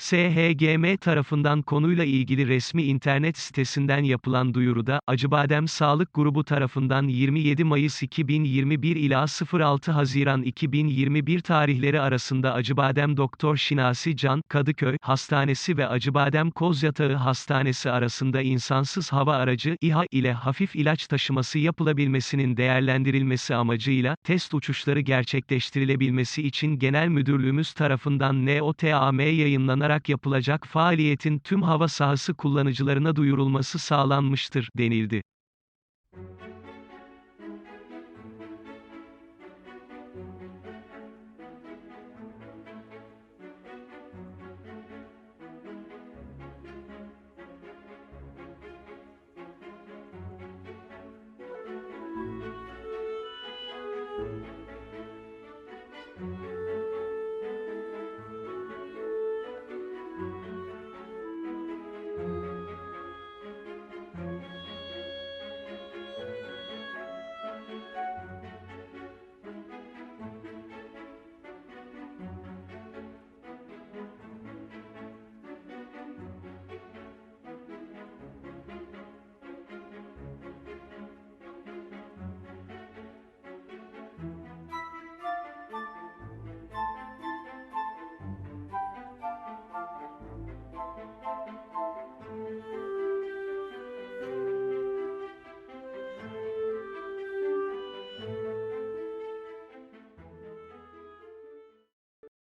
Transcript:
SHGM tarafından konuyla ilgili resmi internet sitesinden yapılan duyuruda, Acıbadem Sağlık Grubu tarafından 27 Mayıs 2021 ila 06 Haziran 2021 tarihleri arasında Acıbadem Doktor Şinasi Can, Kadıköy, Hastanesi ve Acıbadem Kozyatağı Hastanesi arasında insansız hava aracı, İHA ile hafif ilaç taşıması yapılabilmesinin değerlendirilmesi amacıyla, test uçuşları gerçekleştirilebilmesi için Genel Müdürlüğümüz tarafından NOTAM yayınlanarak yapılacak faaliyetin tüm hava sahası kullanıcılarına duyurulması sağlanmıştır, denildi.